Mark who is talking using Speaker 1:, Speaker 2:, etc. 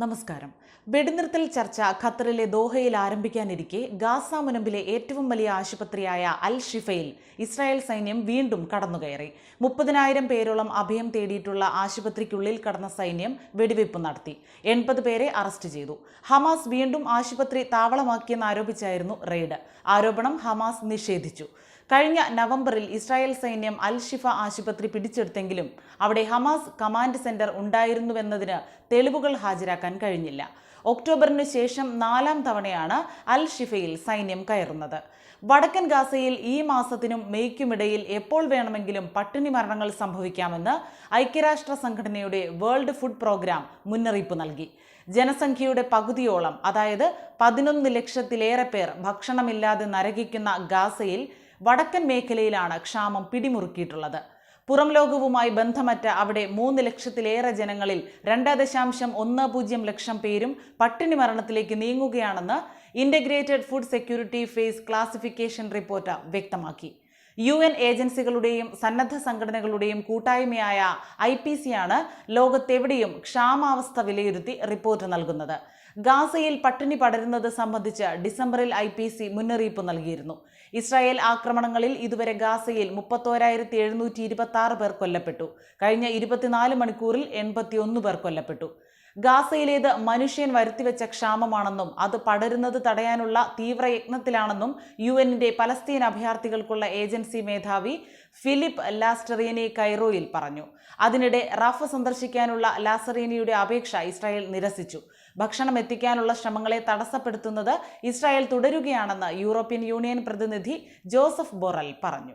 Speaker 1: നമസ്കാരം. വെടിനിർത്തൽ ചർച്ച ഖത്തറിലെ ദോഹയിൽ ആരംഭിക്കാനിരിക്കെ ഗാസ മുനമ്പിലെ ഏറ്റവും വലിയ ആശുപത്രിയായ അൽ ഷിഫയിൽ ഇസ്രായേൽ സൈന്യം വീണ്ടും കടന്നുകയറി. മുപ്പതിനായിരം പേരോളം അഭയം തേടിയിട്ടുള്ള ആശുപത്രിക്കുള്ളിൽ കടന്ന സൈന്യം വെടിവയ്പ് നടത്തി. എൺപത് പേരെ അറസ്റ്റ് ചെയ്തു. ഹമാസ് വീണ്ടും ആശുപത്രി താവളമാക്കിയെന്നാരോപിച്ചായിരുന്നു റെയ്ഡ്. ആരോപണം ഹമാസ് നിഷേധിച്ചു. കഴിഞ്ഞ നവംബറിൽ ഇസ്രായേൽ സൈന്യം അൽ ഷിഫ ആശുപത്രി പിടിച്ചെടുത്തെങ്കിലും അവിടെ ഹമാസ് കമാൻഡ് സെന്റർ ഉണ്ടായിരുന്നുവെന്നതിന് തെളിവുകൾ ഹാജരാക്കാൻ കഴിഞ്ഞില്ല. ഒക്ടോബറിനു ശേഷം നാലാം തവണയാണ് അൽ ഷിഫയിൽ സൈന്യം കയറുന്നത്. വടക്കൻ ഗാസയിൽ ഈ മാസത്തിനും മെയ്ക്കുമിടയിൽ എപ്പോൾ വേണമെങ്കിലും പട്ടിണി മരണങ്ങൾ സംഭവിക്കാമെന്ന് ഐക്യരാഷ്ട്ര സംഘടനയുടെ വേൾഡ് ഫുഡ് പ്രോഗ്രാം മുന്നറിയിപ്പ് നൽകി. ജനസംഖ്യയുടെ പകുതിയോളം അതായത് പതിനൊന്ന് ലക്ഷത്തിലേറെ പേർ ഭക്ഷണമില്ലാതെ നരകിക്കുന്ന ഗാസയിൽ വടക്കൻ മേഖലയിലാണ് ക്ഷാമം പിടിമുറുക്കിയിട്ടുള്ളത്. പുറം ലോകവുമായി ബന്ധമറ്റ അവിടെ മൂന്ന് ലക്ഷത്തിലേറെ ജനങ്ങളിൽ രണ്ട് ദശാംശം ഒന്ന് പൂജ്യം ലക്ഷം പേരും പട്ടിണി മരണത്തിലേക്ക് നീങ്ങുകയാണെന്ന് integrated food security phase classification report വ്യക്തമാക്കി. യു എൻ ഏജൻസികളുടെയും സന്നദ്ധ സംഘടനകളുടെയും കൂട്ടായ്മയായ ഐ പി സിയാണ് ലോകത്തെവിടെയും ക്ഷാമാവസ്ഥ വിലയിരുത്തി റിപ്പോർട്ട് നൽകുന്നത്. ഗാസയിൽ പട്ടിണി പടരുന്നത് സംബന്ധിച്ച് ഡിസംബറിൽ ഐ പി സി മുന്നറിയിപ്പ് നൽകിയിരുന്നു. ഇസ്രായേൽ ആക്രമണങ്ങളിൽ ഇതുവരെ ഗാസയിൽ മുപ്പത്തോരായിരത്തി എഴുന്നൂറ്റി ഇരുപത്തി ആറ് പേർ കൊല്ലപ്പെട്ടു. കഴിഞ്ഞ ഇരുപത്തിനാല് മണിക്കൂറിൽ എൺപത്തിയൊന്ന് പേർ കൊല്ലപ്പെട്ടു. ഗാസയിലേത് മനുഷ്യൻ വരുത്തിവെച്ച ക്ഷാമമാണെന്നും അത് പടരുന്നത് തടയാനുള്ള തീവ്രയത്നത്തിലാണെന്നും യു എന്നിന്റെ പലസ്തീൻ അഭയാർത്ഥികൾക്കുള്ള ഏജൻസി മേധാവി ഫിലിപ്പ് ലാസ്റ്ററീനി കൈറോയിൽ പറഞ്ഞു. അതിനിടെ റഫ് സന്ദർശിക്കാനുള്ള ലാസറീനിയുടെ അപേക്ഷ ഇസ്രായേൽ നിരസിച്ചു. ഭക്ഷണം എത്തിക്കാനുള്ള ശ്രമങ്ങളെ തടസ്സപ്പെടുത്തുന്നത് ഇസ്രായേൽ തുടരുകയാണെന്ന് യൂറോപ്യൻ യൂണിയൻ പ്രതിനിധി ജോസഫ് ബൊറൽ പറഞ്ഞു.